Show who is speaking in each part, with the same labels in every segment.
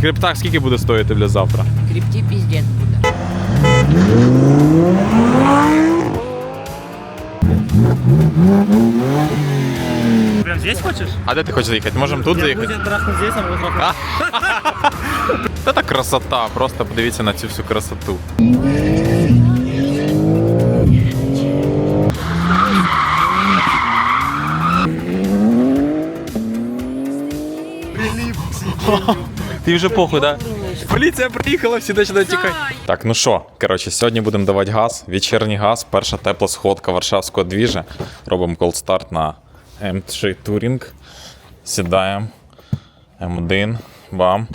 Speaker 1: Крипта скільки буде стоїти для завтра?
Speaker 2: Крипті піздець буде.
Speaker 3: Прям здесь хочешь?
Speaker 1: А де ти хочеш заїхати? Можемо тут заїхати?
Speaker 3: Будет трахнуть здесь, а мы трахнуть.
Speaker 1: Та та красота, просто подивіться на цю всю красоту. Ти вже похуй, да? Поліція приїхала, всі починають тікати. Так, ну що, коротше, сьогодні будемо давати газ, вечірній газ, перша тепла сходка Варшавського двіжа. Робимо колд-старт на М3 Touring. Сідаємо. М1, бам.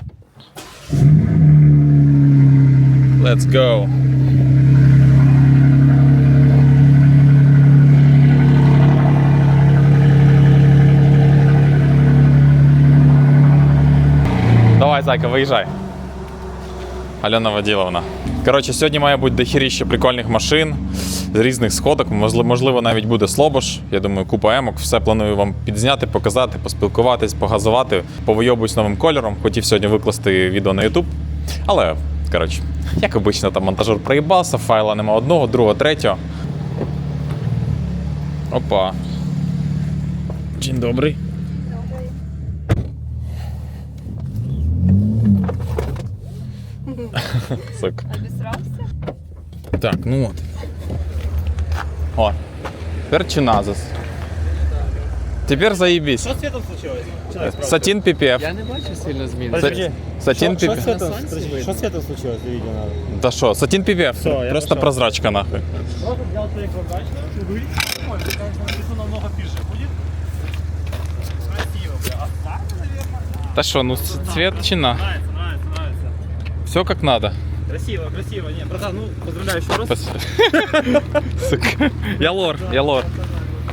Speaker 1: Let's go. Зайка, виїжджай. Альона Воділовна. Коротше, сьогодні має бути дохіріще прикольних машин з різних сходок. Можливо, можливо, навіть буде слобош. Я думаю, купа емок. Все планую вам підзняти, показати, поспілкуватись, погазувати. Повийобуюсь новим кольором. Хотів сьогодні викласти відео на YouTube. Але, коротше, як обично, там монтажер проїбався, файла нема одного, другого, третього. Опа. День добрий. Сука. Так, ну от. О. Тепер чиназис. Тепер заебись.
Speaker 3: Что с цветом случилось?
Speaker 1: Сатін PPF.
Speaker 2: Я не бачу сильно змін.
Speaker 3: Подожди.
Speaker 1: Сатін
Speaker 3: Что с
Speaker 1: PPF.
Speaker 3: цветом? Подожди, Что с цветом случилось? Я видео надо.
Speaker 1: Да що, Сатін.
Speaker 3: Всё, я
Speaker 1: Просто прозрачка нахуй.
Speaker 3: Можно сделать проект прозрачно. Ой, ты, конечно, намного пише будет. Красиво, бля. А так, наверное?
Speaker 1: Та що, ну ц- цвет чина.
Speaker 3: Нравится, нравится, нравится.
Speaker 1: Все как надо.
Speaker 3: Красиво, красиво. Не, братан, ну, поздравляю еще раз.
Speaker 1: Спасибо. Сука. Я лор, я лор.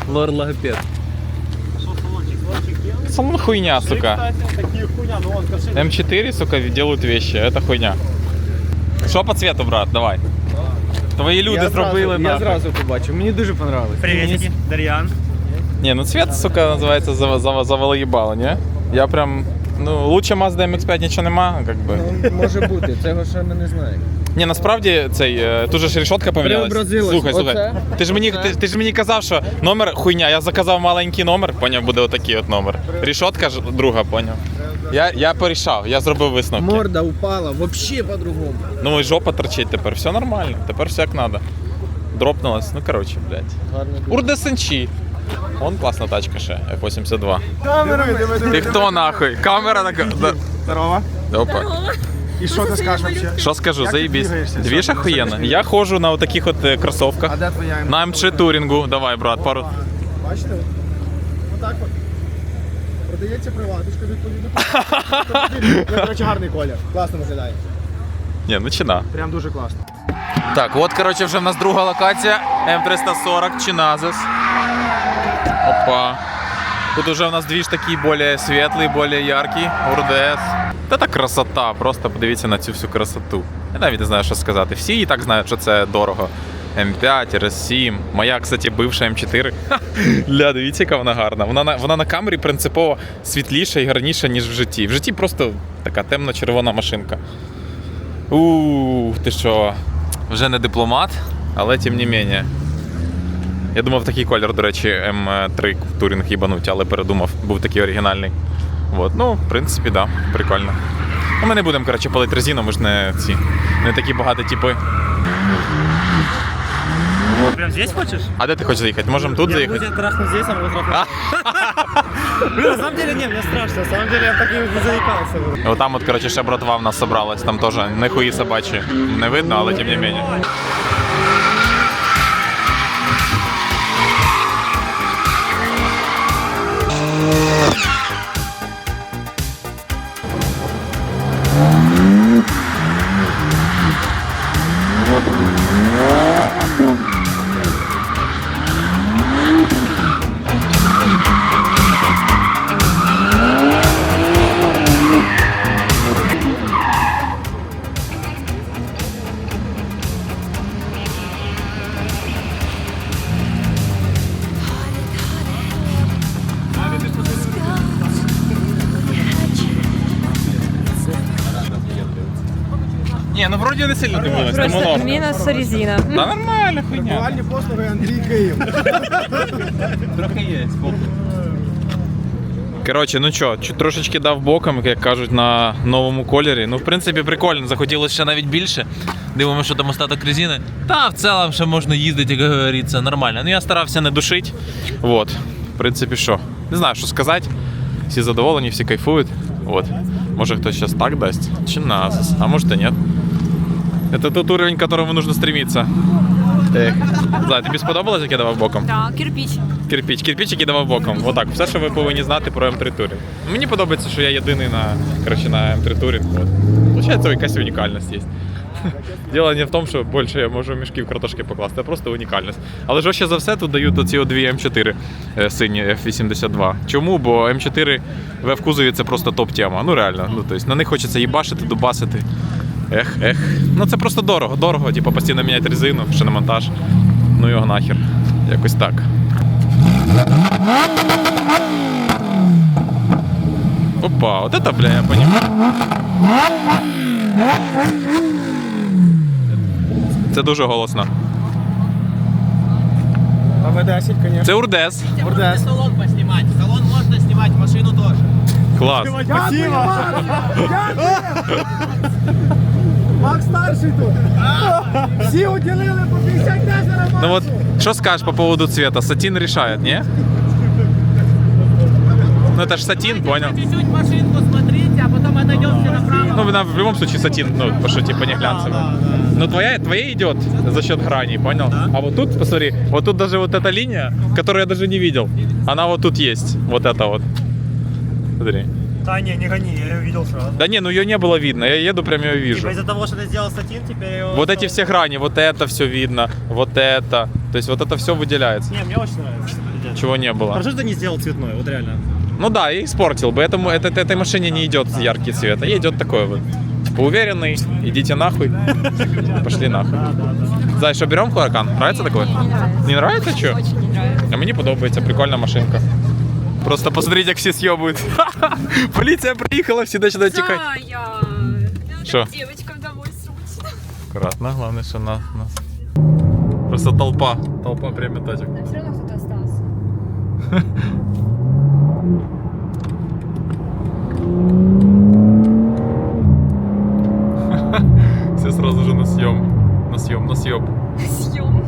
Speaker 1: Лор логопед.
Speaker 3: Пошел салончик, салончик делай.
Speaker 1: Сама хуйня,
Speaker 3: Шли,
Speaker 1: сука.
Speaker 3: кстати, такие хуйня, ну он ковши.
Speaker 1: М4, сука, делают вещи, это хуйня. Що по цвету, брат, давай. Твої люди зробили
Speaker 4: Я
Speaker 1: нахуй.
Speaker 4: зразу побачив, мені дуже понравилось.
Speaker 3: Приветики, Дарьян.
Speaker 1: Не, ну цвет, сука, називається зав- зав- завалоїбало, не? Я прям, ну, лучше Mazda MX-5 нічого нема, как би.
Speaker 4: Ну, може бути, цього ще ми не знаємо.
Speaker 1: Ні, насправді цей е, тут же ж рішотка помінялась.
Speaker 4: Преобразилась.
Speaker 1: Слухай, слухай.
Speaker 4: Оце?
Speaker 1: Ти ж мені ти, ти ж мені казав, що номер хуйня. Я заказав маленький номер, поняв, буде отакий от номер. Рішотка ж друга, поняв. Я, я порішав, я зробив висновки.
Speaker 4: Морда упала, вообще по-другому.
Speaker 1: Ну і жопа торчить тепер, все нормально, тепер все як надо. Дропнулась, ну коротше, блядь.
Speaker 4: Гарно.
Speaker 1: Урде Сенчі. Вон класна тачка ще, F82.
Speaker 4: Камерою диви, диви.
Speaker 1: Ти хто нахуй? Камера така. Да.
Speaker 4: Здорово.
Speaker 1: Опа.
Speaker 4: І що ти скажеш вообще?
Speaker 1: Що скажу,
Speaker 4: Як ти
Speaker 1: заїбісь.
Speaker 4: бігаєшся?
Speaker 1: Дві ж
Speaker 4: Що,
Speaker 1: охуєнно. Я ходжу на таких от е, кросовках.
Speaker 4: А де твоя
Speaker 1: На М3 турінгу. Давай, брат, пару.
Speaker 4: Бачите? Отак от. Продається приваточка відповідно. Ну, Коротше, гарний колір. Класно виглядає.
Speaker 1: Ні, ну чина.
Speaker 4: Прям дуже класно.
Speaker 1: Так, от, коротше, вже в нас друга локація. М340 Чиназис. Опа. Тут уже у нас двіж такий більш світлий, більш яркий. УРДС. Та та красота, просто подивіться на цю всю красоту. Я навіть не знаю, що сказати. Всі і так знають, що це дорого. М5, RS7. Моя, кстати, бивша М4. Ха, Ля, дивіться, яка вона гарна. Вона на, вона на камері принципово світліша і гарніша, ніж в житті. В житті просто така темно-червона машинка. Ух, ти що? Вже не дипломат, але тим не менше. Я думав, такий колір, до речі, М3 Турінг їбануть, але передумав, був такий оригінальний. От, ну, в принципі, да, прикольно. Ну, ми не будемо, коротше, палити резину, ми ж не ці, не такі багаті типи.
Speaker 3: Прям здесь хочешь?
Speaker 1: А де ти хочеш заїхати? Можемо тут
Speaker 3: Я
Speaker 1: заїхати?
Speaker 3: будет трахнуть здесь, а мы трахнуть. На самом деле, не, мне страшно. На самом деле, я так и не заикался.
Speaker 1: Отам, от, коротше, ще братва в нас собралась, там теж не хуї собачі. Не видно, але тим не менше. Ні, ну не сильно дивилась, тому
Speaker 5: Просто
Speaker 1: норм.
Speaker 5: мінус резина.
Speaker 1: Та нормально, хуйня.
Speaker 4: Актуальні послуги Андрій Київ.
Speaker 1: Трохи є, Коротше, ну що, трошечки дав боком, як кажуть, на новому кольорі. Ну, в принципі, прикольно, захотілося ще навіть більше. Дивимося, що там остаток резини. Та в цілому ще можна їздити, як говориться, нормально. Ну я старався не душити. Вот. В принципі, що? Не знаю, що сказати. Всі задоволені, всі кайфують. Вот. Може хтось зараз так дасть, чи нас, а може і ні. Это тот уровень, к которому нужно стремиться. Ех. Зай, тобі сподобалось, як я давав боком?
Speaker 5: Так, кирпич.
Speaker 1: Кирпіч, кирпіч, який давав боком. Отак, все, що ви повинні знати про М3 Touring. Мені подобається, що я єдиний на, коротше, на М3 Touring. От. Получається, якась унікальність є. Діло не в тому, що більше я можу мішків картошки покласти, а просто унікальність. Але жорстче за все тут дають оці дві М4 е, сині F82. Чому? Бо М4 в кузові це просто топ-тема. Ну реально. Ну, тобто, на них хочеться їбашити, дубасити. Ех, ех. Ну це просто дорого, дорого, типу, постійно міняти резину, ще на монтаж. Ну його нахер. Якось так. Опа, вот это, бля, я понимаю. Це дуже голосно.
Speaker 4: АВ-10, звісно.
Speaker 1: Це урдес.
Speaker 4: Урдес.
Speaker 3: Салон поснимать. Салон можно снимать, машину тоже.
Speaker 1: Клас.
Speaker 4: Спасибо. Макс старший тут. Всі уділили по 50 тезера
Speaker 1: Ну вот, что скажешь по поводу цвета? Сатин решает, не? Ну это ж сатин, понял?
Speaker 3: Чуть-чуть машинку смотрите, а потом отойдем все направо.
Speaker 1: Ну, на- в любом случае сатин, ну, потому что типа не глянцевый. Но твоя, твоя идет за счет граней, понял? А вот тут, посмотри, вот тут даже вот эта линия, которую я даже не видел, она вот тут есть, вот эта вот. Смотри.
Speaker 3: Да не, не гони, я ее видел сразу.
Speaker 1: Да не, ну ее не было видно, я еду, прям ее вижу.
Speaker 3: Типа из-за того, что ты сделал статин, теперь его...
Speaker 1: Вот эти все грани, вот это все видно, вот это. То есть вот это все выделяется.
Speaker 3: Не, мне очень нравится.
Speaker 1: Чего не было.
Speaker 3: Хорошо, что ты не сделал цветной, вот реально.
Speaker 1: Ну да, я испортил бы. Этому, это, этой машине не идет яркий цвет, а ей идет такой вот. Типа уверенный, идите нахуй. Пошли нахуй. Зай, что берем Хуракан? Нравится такой? Не нравится, что?
Speaker 5: Очень не нравится.
Speaker 1: А мені подобається, прикольна машинка. Просто посмотрите, як всі съебують. Поліція приїхала, всі починають тікати.
Speaker 5: Зая,
Speaker 1: Что?
Speaker 5: надо девочкам домой срочно.
Speaker 1: Аккуратно, главное, что на нас. Просто толпа, толпа прямо тачек.
Speaker 5: Но все равно кто-то остался.
Speaker 1: Все сразу же на съем. На съем, на съем.
Speaker 5: Съем.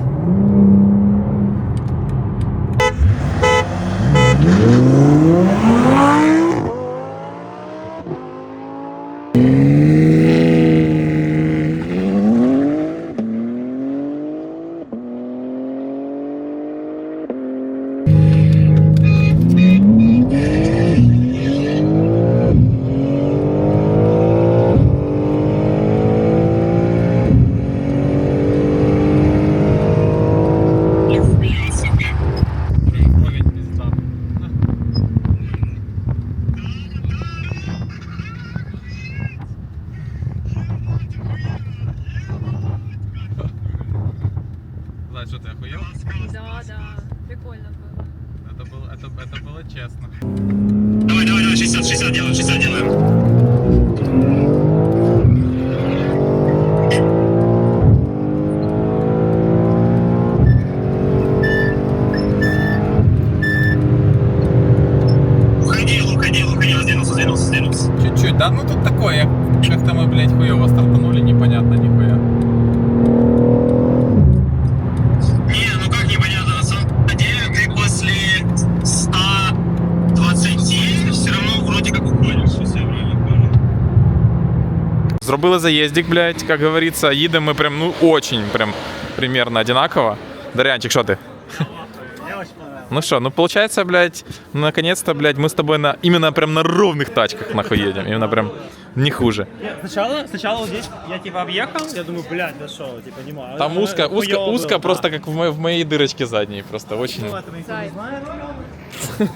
Speaker 5: Было
Speaker 1: честно.
Speaker 6: Давай, давай, давай, 60, 60 делаем, 60 делаем.
Speaker 1: Да? Ну тут такое, как-то мы, блядь, хуево стартанули, непонятно нихуя. Зробили заездик, блядь, как говорится. Їдемо ми прям, ну, очень прям примерно одинаково. Дарянчик,
Speaker 3: очень понравилось.
Speaker 1: Ну что, ну получается, блядь, наконец-то, блядь, мы с тобой на именно прям на ровных тачках нахуй едем. Именно прям не хуже.
Speaker 3: Нет, Сначала, сначала вот здесь я типа объехал, я думаю, блядь, да что, типа не могу.
Speaker 1: Там узко, узко,
Speaker 3: Хуёво
Speaker 1: узко
Speaker 3: было,
Speaker 1: просто
Speaker 3: да.
Speaker 1: как в, мо- в моей дырочке задней. Просто очень...
Speaker 3: Ну.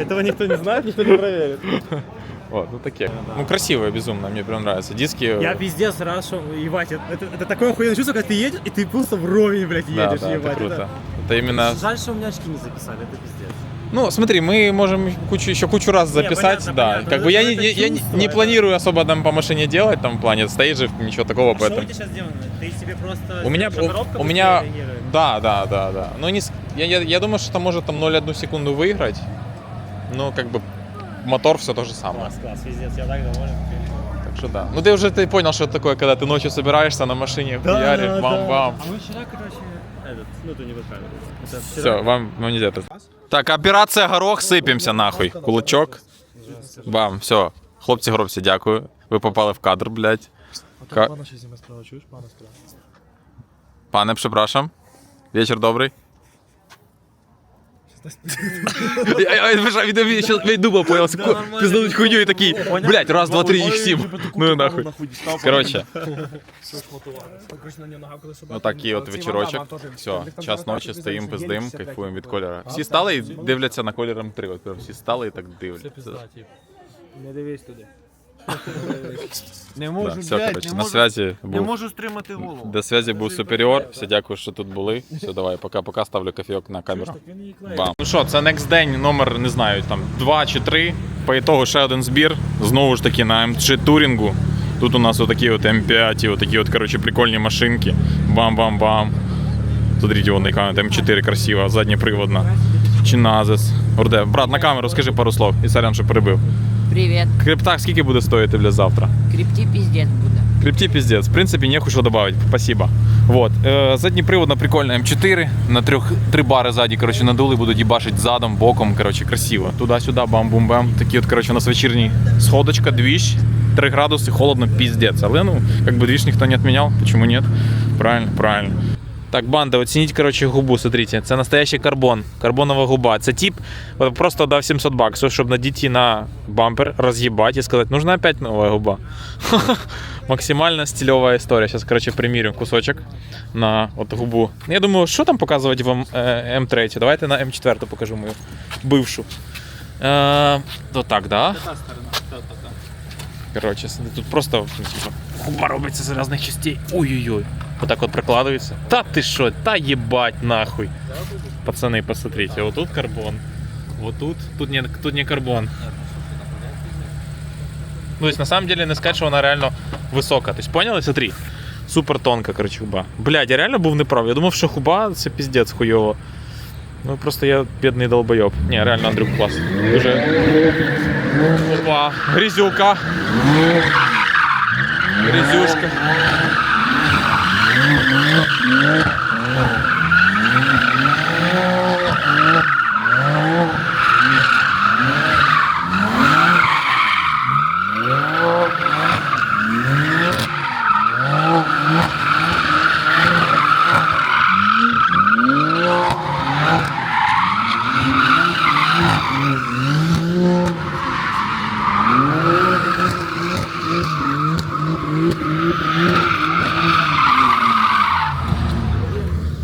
Speaker 3: Этого никто не знает, никто не проверит.
Speaker 1: Вот, ну такие. Ну красивые, безумно, мне прям нравится. Диски...
Speaker 3: Я пиздец рад, что, ебать, это, это, это такое охуенное чувство, когда ты едешь, и ты просто вровень, блядь,
Speaker 1: да,
Speaker 3: едешь,
Speaker 1: да, это
Speaker 3: ебать.
Speaker 1: круто. Это именно...
Speaker 3: Жаль, что у меня очки не записали, это пиздец.
Speaker 1: Ну, смотри, мы можем кучу, еще кучу раз записать,
Speaker 3: понятно,
Speaker 1: да.
Speaker 3: понятно.
Speaker 1: Как бы я,
Speaker 3: это
Speaker 1: не, я, я не- не
Speaker 3: это-
Speaker 1: планирую особо там по машине делать, там в плане стоит же, ничего такого,
Speaker 3: А что у
Speaker 1: поэтому.
Speaker 3: тебя сейчас сделано? Ты себе просто...
Speaker 1: У меня, у, у меня, да, да, да, да. Ну, не, я, я, я думаю, что там может там 0,1 секунду выиграть. Ну, как бы мотор все то же самое.
Speaker 3: Класс, класс, пиздец, я так доволен.
Speaker 1: Так что да. Ну ты уже ты понял, что это такое, когда ты ночью собираешься на машине, хуяришь, бам-бам.
Speaker 3: А мы вчера, короче, этот, ну ты не в камеру. Это вчера-
Speaker 1: Все, вам ну, нельзя это. Так, операція горох, сипемося нахуй. Кулачок. Бам, все. Хлопці гробці, дякую. Ви попали в кадр, блядь. Ка-
Speaker 4: Пана ще зніме справа, чуєш? Пана справа.
Speaker 1: Пане, прzepraszam. Вечір добрий. Я- Він думав, понял, піздануть хуйню і такий, блядь, раз, два, три, їх сім. Ну і нахуй. Коротше, ну такий от вечірочок. Все, час ночі, стоїм, пиздим, кайфуємо від кольора. Всі стали і дивляться на кольор М3. Всі стали і так дивляться.
Speaker 3: Не дивись туди. Не
Speaker 1: Да,
Speaker 3: можу,
Speaker 1: все,
Speaker 3: блядь,
Speaker 1: коротше,
Speaker 3: не
Speaker 1: на
Speaker 3: можу,
Speaker 1: связі
Speaker 3: не можу стримати голову.
Speaker 1: До связи був суперіор. Все, дякую, що тут були. Все, давай, пока, пока ставлю кофійок на камеру. Бам. Ну що, це next день, номер не знаю, там два чи три. По ітогу ще один збір. Знову ж таки на М3 турінгу. Тут у нас отакі от М5, і отакі от, коротше, прикольні машинки. Бам-бам-бам. Смотрите, вон яка М4 красива, заднеприводна. Чиназис. Орде, брат, на камеру скажи пару слов. І сорян, що перебив.
Speaker 2: Привет.
Speaker 1: Криптак скільки буде стоїти для завтра?
Speaker 2: Крипти пиздец буде.
Speaker 1: Крипти пиздец. В принципе, нехуй что добавить. Спасибо. Вот. Э, заднеприводно прикольно М4. На трех, три бари сзади, короче, надули, будут ебашить задом, боком, короче, красиво. Туда-сюда, бам-бум-бам. Такі от, короче, у нас вечірній сходочка, двіж. 3 градуси, холодно, пиздец. Але, ну, как бы движ никто не отменял. Почему нет? Правильно, правильно. Так, банда, оцініть, короче, губу, смотрите. Це настоящий карбон, карбонова губа. Це тип просто дав 700 баксів, щоб надійти на бампер, роз'їбати і сказати, нужна опять нова губа. Максимально стильова історія. Зараз, короче, примірю кусочок на от губу. Я думаю, що там показувати вам е, М3? Давайте на М4 покажу мою бившу. Е, то так, да? Короче, тут просто ну, губа робиться з різних частей. Ой-ой-ой. Отак от прикладується. Та ти що, та єбать нахуй. Пацаны, посмотрите, вот тут карбон. Вот тут, тут не, тут не карбон. Ну, то есть, на самом деле, не сказать, что она реально высокая. То есть, поняли? Смотри. Супер тонка, короче, хуба. Блядь, я реально був неправ. Я думав, що хуба це піздець хуйово. Ну просто я бідний долбойоб. Ні, реально Андрюх клас. Дуже. Опа, грізюка. Грізюшка. Oh, my God.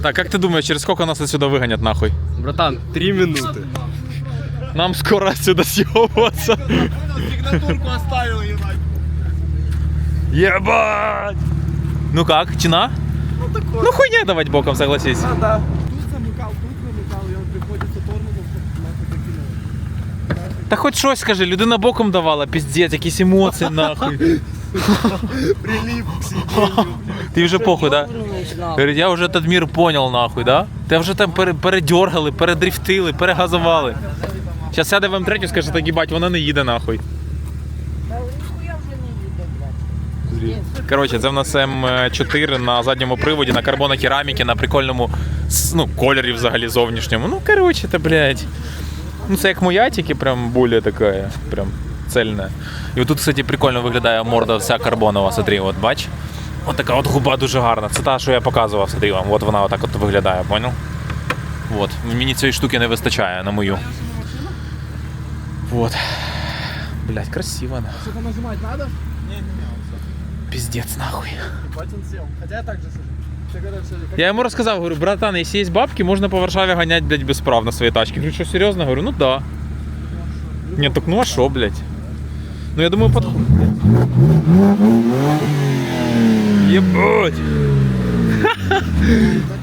Speaker 1: Так, как ты думаешь, через сколько нас отсюда выгонят нахуй?
Speaker 2: Братан, три минуты.
Speaker 1: Нам скоро отсюда съебываться.
Speaker 4: Сигнатурку оставили, ебать.
Speaker 1: Ебать! Ну как, чина?
Speaker 4: Ну такое.
Speaker 1: Ну хуйня давать боком, согласись.
Speaker 4: А, да. Тут замикав, тут замикав, і он приходиться торному, нахуй закинули.
Speaker 1: Та хоч щось скажи, людина боком давала, піздець, якісь емоції нахуй.
Speaker 4: Прилип к сиденью.
Speaker 1: Ти вже похуй, да? Говорить, я вже этот мир понял, нахуй, да? Те вже там пере- передьоргали, передрифтили, перегазували. Зараз сяде в М3 скаже, так їбать, вона не їде нахуй. Коротше, це в нас М4 на задньому приводі, на карбонокераміки, на прикольному с- ну, кольорі взагалі зовнішньому. Ну, коротше, це, блядь. Ну, це як моя, тільки прям более така, прям цельна. І отут, кстати, прикольно виглядає морда вся карбонова, смотри, от бач. От така от губа дуже гарна. Це та, що я показував, смотри вам. От вона отак от виглядає, понял? От. Мені цієї штуки не вистачає на мою. Вот. Блять, красиво. она.
Speaker 4: Что-то нажимать надо? Не, не, не.
Speaker 1: Пиздец, нахуй.
Speaker 4: Ебать он сел. Хотя я так же сижу. Ты когда все, как
Speaker 1: Я ему рассказал, говорю, братан, если есть бабки, можно по Варшаве гонять, блядь, без прав на своей тачке. Говорю, что, серьезно? Говорю, ну да. Нет, так ну а шо, блядь? Ну я думаю, под... Ебать!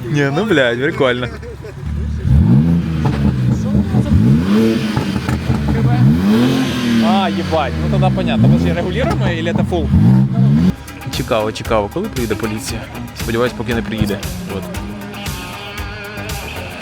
Speaker 1: Не, ну блядь, прикольно. А, ебать, ну тогда понятно. Мы же регулюємо или это фул? Цікаво, цікаво, коли приїде поліція? Сподіваюсь, поки не приїде. От.